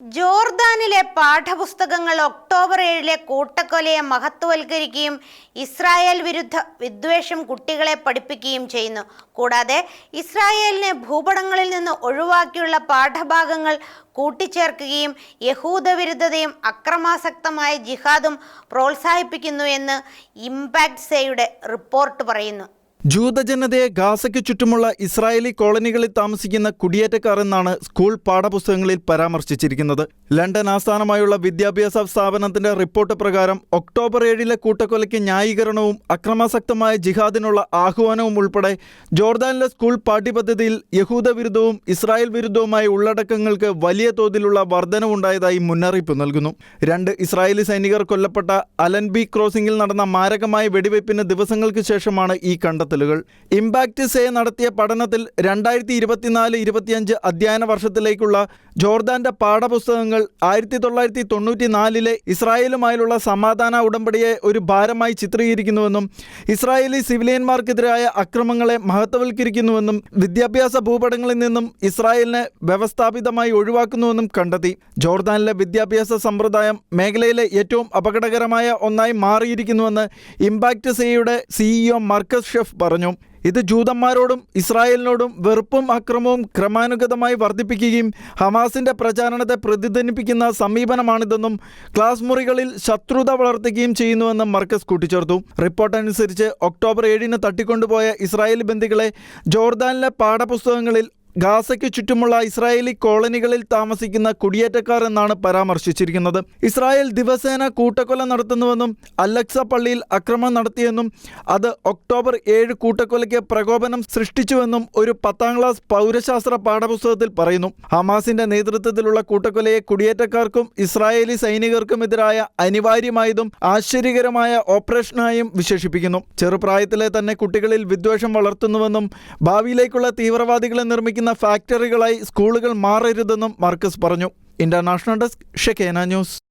ജോർദാനിലെ പാഠപുസ്തകങ്ങൾ ഒക്ടോബർ ഏഴിലെ കൂട്ടക്കൊലയെ മഹത്വവൽക്കരിക്കുകയും ഇസ്രായേൽ വിരുദ്ധ വിദ്വേഷം കുട്ടികളെ പഠിപ്പിക്കുകയും ചെയ്യുന്നു. കൂടാതെ ഇസ്രായേലിനെ ഭൂപടങ്ങളിൽ നിന്ന് ഒഴിവാക്കിയുള്ള പാഠഭാഗങ്ങൾ കൂട്ടിച്ചേർക്കുകയും യഹൂദവിരുദ്ധതയും അക്രമാസക്തമായ ജിഹാദും പ്രോത്സാഹിപ്പിക്കുന്നു എന്ന് ഇംപാക്ട് സേയുടെ റിപ്പോർട്ട് പറയുന്നു. ജൂതജനതയെ ഗാസയ്ക്ക് ചുറ്റുമുള്ള ഇസ്രായേലി കോളനികളിൽ താമസിക്കുന്ന കുടിയേറ്റക്കാർ എന്നാണ് സ്കൂൾ പാഠപുസ്തകങ്ങളിൽ പരാമർശിച്ചിരിക്കുന്നത്. ലണ്ടൻ ആസ്ഥാനമായുള്ള വിദ്യാഭ്യാസ സ്ഥാപനത്തിന്റെ റിപ്പോർട്ട് പ്രകാരം ഒക്ടോബർ ഏഴിലെ കൂട്ടക്കൊലയ്ക്ക് ന്യായീകരണവും അക്രമാസക്തമായ ജിഹാദിനുള്ള ആഹ്വാനവും ഉൾപ്പെടെ ജോർദാനിലെ സ്കൂൾ പാഠ്യപദ്ധതിയിൽ യഹൂദ വിരുദ്ധവും ഇസ്രായേൽ വിരുദ്ധവുമായ ഉള്ളടക്കങ്ങൾക്ക് വലിയ തോതിലുള്ള വർധനവുണ്ടായതായി മുന്നറിയിപ്പ് നൽകുന്നു. രണ്ട് ഇസ്രായേലി സൈനികർ കൊല്ലപ്പെട്ട അലൻബി ക്രോസിംഗിൽ നടന്ന മാരകമായ വെടിവയ്പ്പിന് ദിവസങ്ങൾക്ക് ശേഷമാണ് ഈ കണ്ടെത്തലുകൾ. ഇമ്പാക്ട് സേ നടത്തിയ പഠനത്തിൽ രണ്ടായിരത്തി ഇരുപത്തിനാല് ഇരുപത്തിയഞ്ച് അധ്യയന വർഷത്തിലേക്കുള്ള ജോർദാന്റെ പാഠപുസ്തകങ്ങൾ ആയിരത്തി തൊള്ളായിരത്തി തൊണ്ണൂറ്റി നാലിലെ ഇസ്രായേലുമായുള്ള സമാധാന ഉടമ്പടിയെ ഒരു ഭാരമായി ചിത്രീകരിക്കുന്നുവെന്നും ഇസ്രായേലി സിവിലിയന്മാർക്കെതിരായ അക്രമങ്ങളെ മഹത്വവൽക്കരിക്കുന്നുവെന്നും വിദ്യാഭ്യാസ ഭൂപടങ്ങളിൽ നിന്നും ഇസ്രായേലിനെ വ്യവസ്ഥാപിതമായി ഒഴിവാക്കുന്നുവെന്നും കണ്ടെത്തി. ജോർദാനിലെ വിദ്യാഭ്യാസ സമ്പ്രദായം മേഖലയിലെ ഏറ്റവും അപകടകരമായ ഒന്നായി മാറിയിരിക്കുന്നുവെന്ന് ഇമ്പാക്ട് സേയുടെ സിഇഒ മർക്കസ് ഷെഫ് പറഞ്ഞു. ഇത് ജൂതന്മാരോടും ഇസ്രായേലിനോടും വെറുപ്പും അക്രമവും ക്രമാനുഗതമായി വർദ്ധിപ്പിക്കുകയും ഹമാസിന്റെ പ്രചാരണത്തെ പ്രതിധ്വനിപ്പിക്കുന്ന സമീപനമാണിതെന്നും ക്ലാസ് മുറികളിൽ ശത്രുത വളർത്തുകയും ചെയ്യുന്നുവെന്നും മർക്കസ് കൂട്ടിച്ചേർത്തു. റിപ്പോർട്ട് അനുസരിച്ച് ഒക്ടോബർ ഏഴിന് തട്ടിക്കൊണ്ടുപോയ ഇസ്രായേൽ ബന്ദികളെ ജോർദാനിലെ പാഠപുസ്തകങ്ങളിൽ ഗാസയ്ക്ക് ചുറ്റുമുള്ള ഇസ്രായേലി കോളനികളിൽ താമസിക്കുന്ന കുടിയേറ്റക്കാർ എന്നാണ് പരാമർശിച്ചിരിക്കുന്നത്. ഇസ്രായേൽ ദിവസേന കൂട്ടക്കൊല നടത്തുന്നുവെന്നും അലക്സ പള്ളിയിൽ അക്രമം നടത്തിയെന്നും അത് ഒക്ടോബർ ഏഴ് കൂട്ടക്കൊലയ്ക്ക് പ്രകോപനം സൃഷ്ടിച്ചുവെന്നും ഒരു പത്താം ക്ലാസ് പൗരശാസ്ത്ര പാഠപുസ്തകത്തിൽ പറയുന്നു. ഹമാസിന്റെ നേതൃത്വത്തിലുള്ള കൂട്ടക്കൊലയെ കുടിയേറ്റക്കാർക്കും ഇസ്രായേലി സൈനികർക്കുമെതിരായ അനിവാര്യമായതും ആശ്ചര്യകരമായ ഓപ്പറേഷനായും വിശേഷിപ്പിക്കുന്നു. ചെറുപ്രായത്തിലെ തന്നെ കുട്ടികളിൽ വിദ്വേഷം വളർത്തുന്നുവെന്നും ഭാവിയിലേക്കുള്ള തീവ്രവാദികളെ നിർമ്മിക്കുന്ന ഫാക്ടറികളായി സ്കൂളുകൾ മാറരുതെന്നും മാർക്കസ് പറഞ്ഞു. International desk Shekinah news.